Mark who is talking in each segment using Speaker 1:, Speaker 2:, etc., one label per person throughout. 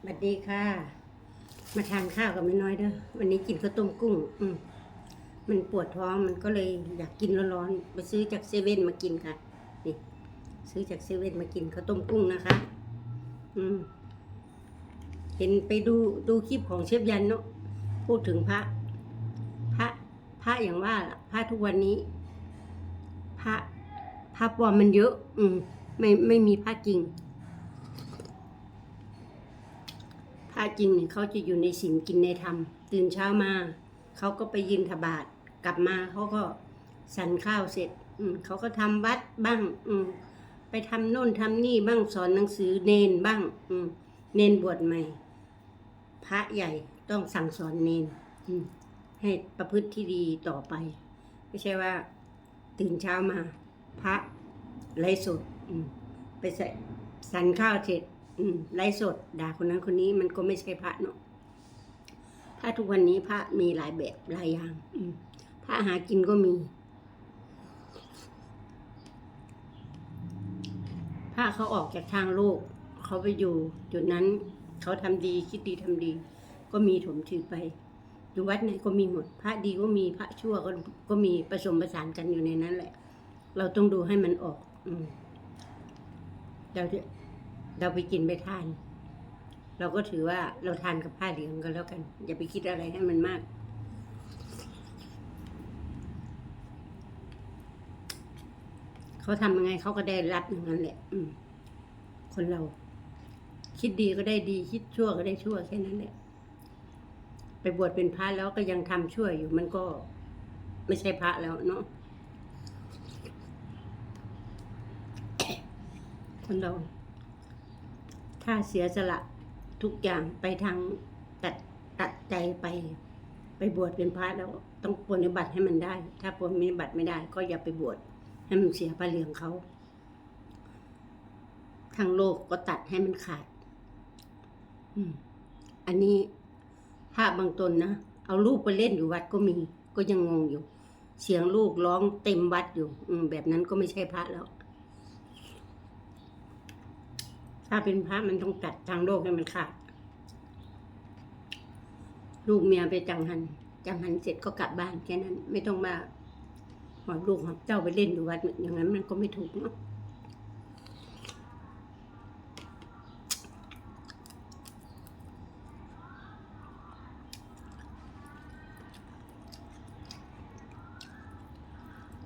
Speaker 1: สวัสดีค่ะ มาทานข้าวกับแม่น้อยเด้อวันนี้กินข้าวต้มกุ้ง อืมมันปวดท้องมันก็เลยอยากกินร้อนๆไปซื้อจากเซเว่นมากินค่ะนี่ซื้อจากเซเว่นมากินข้าวต้มกุ้งนะคะ อืม เห็นไปดูดูคลิปของเชฟยันเนาะพูดถึงพระ พระพระอย่างว่าพระทุกวันนี้ พระพระปลอมมันเยอะ อืม ไม่ไม่มีพระจริง พระจริงเนี่ยเขาจะอยู่ในศีลกินในธรรม ตื่นเช้ามาเขาก็ไปยินทบาทกลับมาเขาก็สันข้าวเสร็จ อืเขาก็ทำวัดบ้าง อืไปทำโน่นทำนี่บ้างสอนหนังสือเนนบ้าง อืเนนบวชใหม่ พระใหญ่ต้องสั่งสอนเนนอืให้ประพฤติที่ดีต่อไป ไม่ใช่ว่า ตื่นเช้ามา พระไร้สดอืไปใส่สันข้าวเสร็จ ไล่สดด่าคนนั้นคนนี้มันก็ไม่ใช่พระเนาะพระทุกวันนี้พระมีหลายแบบหลายอย่างพระหากินก็มีพระเขาออกจากทางโลก เขาไปอยู่ จุดนั้นเขาทำดีคิดดีทำดี ก็มีถมถือไปอยู่วัดไหนก็มีหมด พระดีก็มีพระชั่วก็ก็มีผสมผสานกันอยู่ในนั้นแหละ เราต้องดูให้มันออก อืมเราจะ เราไปกินไปทาน เราก็ถือว่าเราทานกับผ้าเหลืองกันแล้วกัน อย่าไปคิดอะไรให้มันมาก เขาทำยังไงเขาก็ได้รับอย่างนั้นแหละคนเรา คิดดีก็ได้ดี คิดชั่วก็ได้ชั่วแค่นั้นแหละไปบวชเป็นพระแล้วก็ยังทำชั่วอยู่มันก็ไม่ใช่พระแล้วเนาะคนเรา ถ้าเสียสละทุกอย่างไปทางตัดตัดใจไป ไปบวชเป็นพระแล้วต้องปฏิบัติให้มันได้ ถ้าปฏิบัติไม่ได้ ก็อย่าไปบวชให้มันเสียพระเหลืองเขาทางโลกก็ตัดให้มันขาด อืม อันนี้พระบางตนนะ เอาลูกไปเล่นอยู่วัดก็มี ก็ยังงงอยู่ เสียงลูกร้องเต็มวัดอยู่ อืม แบบนั้นก็ไม่ใช่พระแล้ว ถ้าเป็นพระมันต้องตัดทางโลกให้มันขาด ลูกเมียไปจังหัน จังหันเสร็จก็กลับบ้านแค่นั้น ไม่ต้องมาหอบลูกหอบเจ้าไปเล่นอยู่วัดอย่างนั้นมันก็ไม่ถูกเนาะ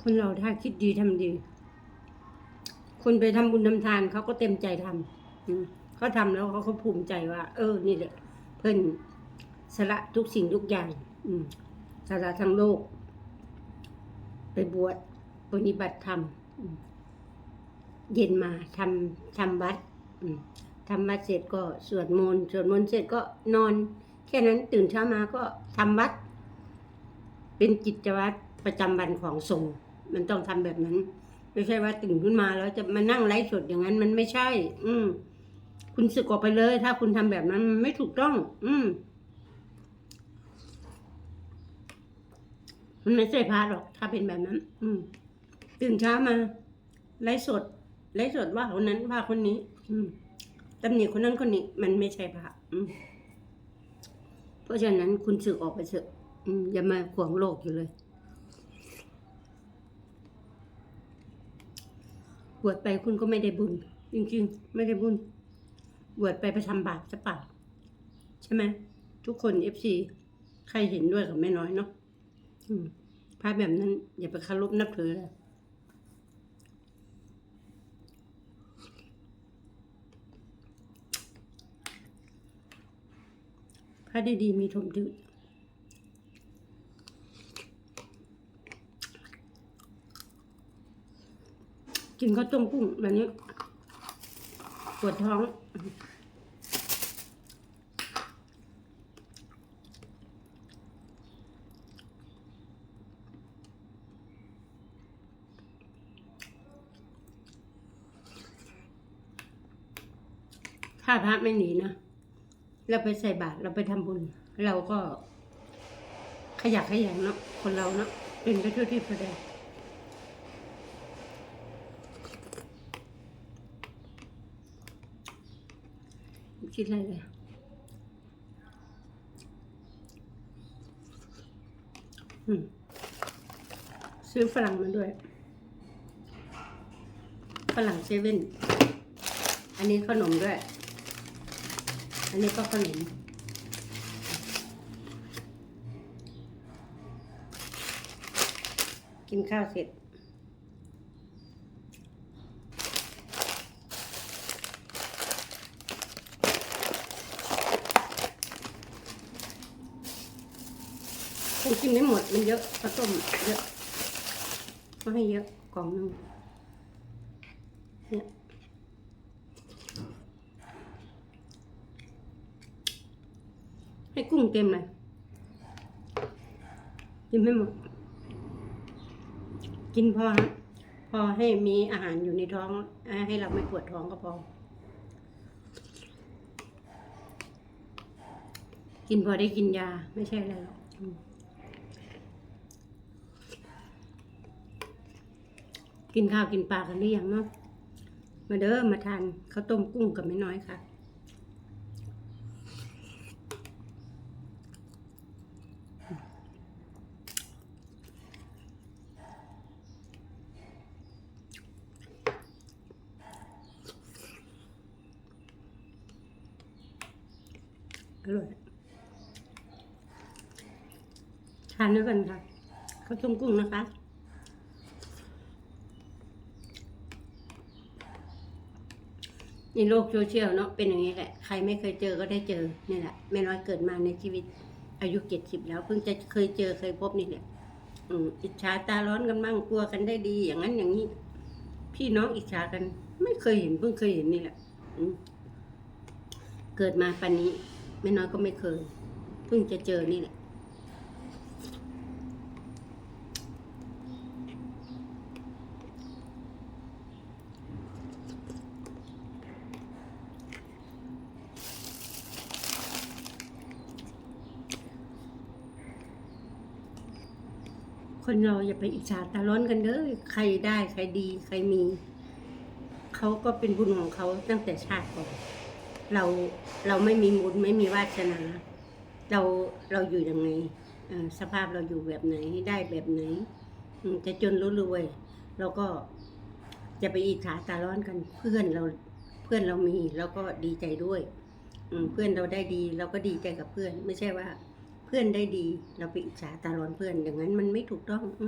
Speaker 1: คนเราถ้าคิดดีทำดี คนไปทำบุญทำทานเขาก็เต็มใจทำ เขาทำแล้วเขาก็ภูมิใจว่า เออ นี่แหละ เพิ่นสละทุกสิ่งทุกอย่าง อืมสละทั้งโลก ไปบวชปฏิบัติธรรมเย็นมาทำทำวัดทำวัดเสร็จก็สวดมนต์สวดมนต์เสร็จก็นอน แค่นั้นตื่นเช้ามาก็ทำวัด เป็นกิจวัตรประจำวันของสงฆ์มันต้องทำแบบนั้น ไม่ใช่ว่าตื่นขึ้นมาแล้วจะมานั่งไลฟ์สดอย่างนั้นมันไม่ใช่ อืม คุณสึกออกไปเลย ถ้าคุณทำแบบนั้นไม่ถูกต้อง อืมมันไม่ใช่พระหรอก ถ้าเป็นแบบนั้น อืมตื่นเช้ามา ไลฟ์สด ไลฟ์สดว่าคนนั้นว่าคนนี้ อืมตำหนิคนนั้นคนนี้ มันไม่ใช่พระอืมเพราะฉะนั้นคุณสึกออกไปเถอะอืมอย่ามาขวางโลกอยู่เลยบวชไปคุณก็ไม่ได้บุญ จริงๆ ไม่ได้บุญ บวชไปไปทำบาปจะเปล่าใช่ไหมทุกคนเอฟซีใครเห็นด้วยกับแม่น้อยเนาะพระแบบนั้น อย่าไปคารพนับถือเลยพระดีๆมีถมถือกินข้าวต้มกุ้งแบบนี้ปวดท้อง ถ้าพระไม่หนีนะ เราไปใส่บาตรเราไปทำบุญ เราก็ขยักขยันเนาะคนเราเนาะเป็นไปทั่วที่พอได้คิดอะไรเลยซื้อฝรั่งมาด้วย ฝรั่งเซเว่น อันนี้ขนมด้วย อันนี้ก็ขนมกินข้าวเสร็จ คงกินไม่หมดมันเยอะข้วต้มเยอะก็ให้เยอะกล่องหนึงเนี่ย ให้กุ้งเต็มเลยกินไม่หมด กินพอฮะพอให้มีอาหารอยู่ในท้อง ให้เราไม่ปวดท้องก็พอ กินพอได้กินยาไม่ใช่อะไรหรอกกินข้าวกินปลากันหรือยังเนาะมาเด้อมาทานข้าวต้มกุ้งกับแม่น้อยค่ะ อร่อยทานด้วยกันค่ะข้าวต้มกุ้งนะคะในโลกโซเชียลเนาะเป็นอย่างนี้แหละ ใครไม่เคยเจอก็ได้เจอนี่แหละแม่น้อยเกิดมาในชีวิตอายุเจ็ดสิบแล้ว เพิ่งจะเคยเจอเคยพบนี่แหละอืมอิจฉาตาร้อนกันบ้างกลัวกันได้ดี อย่างนั้นอย่างนี้ พี่น้องอิจฉากัน ไม่เคยเห็นเพิ่งเคยเห็นนี่แหละเกิดมาปันนี้ แม่น้อยก็ไม่เคย เพิ่งจะเจอนี่แหละคนเราอย่าไปอิจฉาตาร้อนกันเด้อใครได้ใครดีใครมี เขาก็เป็นบุญของเขาตั้งแต่ชาติก่อน เราเราไม่มีบุญไม่มีวาสนา เราเราอยู่ยังไงสภาพเราอยู่แบบไหนได้แบบไหนจะจนรู้รวยเราก็จะไปอิจฉาตาร้อนกันเพื่อนเราเพื่อนเรามีเราก็ดีใจด้วยเพื่อนเราได้ดีเราก็ดีใจกับเพื่อน ไม่ใช่ว่า เพื่อนได้ดี เราไปอิจฉาตาร้อนเพื่อน อย่างนั้นมันไม่ถูกต้องอ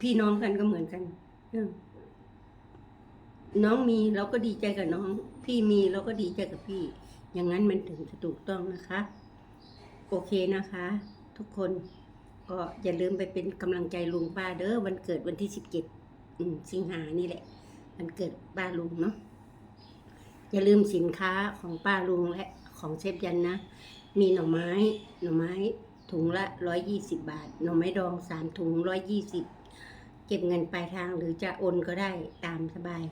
Speaker 1: พี่น้องกันก็เหมือนกันอ น้องมีเราก็ดีใจกับน้อง พี่มีเราก็ดีใจกับพี่ อย่างนั้นมันถึงจะถูกต้องนะคะ โอเคนะคะ ทุกคนก็อย่าลืมไปเป็นกำลังใจลุงป้าเด้อวันเกิดวันที่สิบเจ็ดสิงหานี่แหละ วันเกิดป้าลุงเนาะอย่าลืมสินค้าของป้าลุงและของเชฟยันนะ มีหน่อไม้ หน่อไม้ถุงละร้อยยี่สิบบาท หน่อไม้ดองสามถุงร้อยยี่สิบเก็บเงินปลายทางหรือจะโอนก็ได้ตามสบาย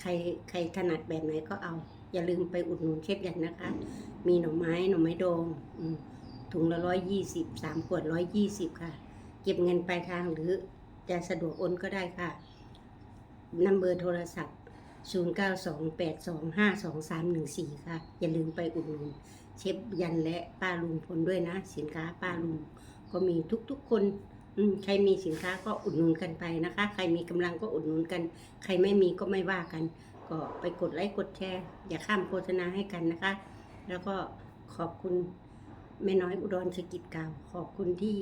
Speaker 1: ใครใครถนัดแบบไหนก็เอา อย่าลืมไปอุดหนุนเชฟยันนะคะ มีหน่อไม้หน่อไม้ดองอืมถุงละร้อยยี่สิบสามขวดร้อยยี่สิบค่ะ เก็บเงินปลายทางหรือจะสะดวกโอนก็ได้ค่ะนัมเบอร์โทรศัพท์ 0 9 2 8 2 5 2 3 1 4 ค่ะ อย่าลืมไปอุดหนุนเชฟยันและป้าลุงพลด้วยนะ สินค้าป้าลุงก็มีทุกๆคน ใครมีสินค้าก็อุดหนุนกันไปนะคะ ใครมีกำลังก็อุดหนุนกัน ใครไม่มีก็ไม่ว่ากัน ก็ไปกดไลค์กดแชร์ อย่าข้ามโฆษณาให้กันนะคะ แล้วก็ขอบคุณแม่น้อยอุดรเศรษฐกิจข่าวขอบคุณที่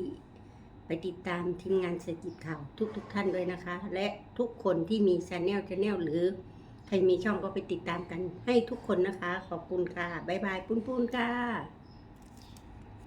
Speaker 1: ไปติดตามทีมงานเศรษฐกิจข่าวทุกๆทท่านด้วยนะคะ และทุกคนที่มีช anel channel หรือใครมีช่องก็ไปติดตามกันให้ทุกคนนะคะ ขอบคุณค่ะ บ๊ายบายปุ้นๆค่ะ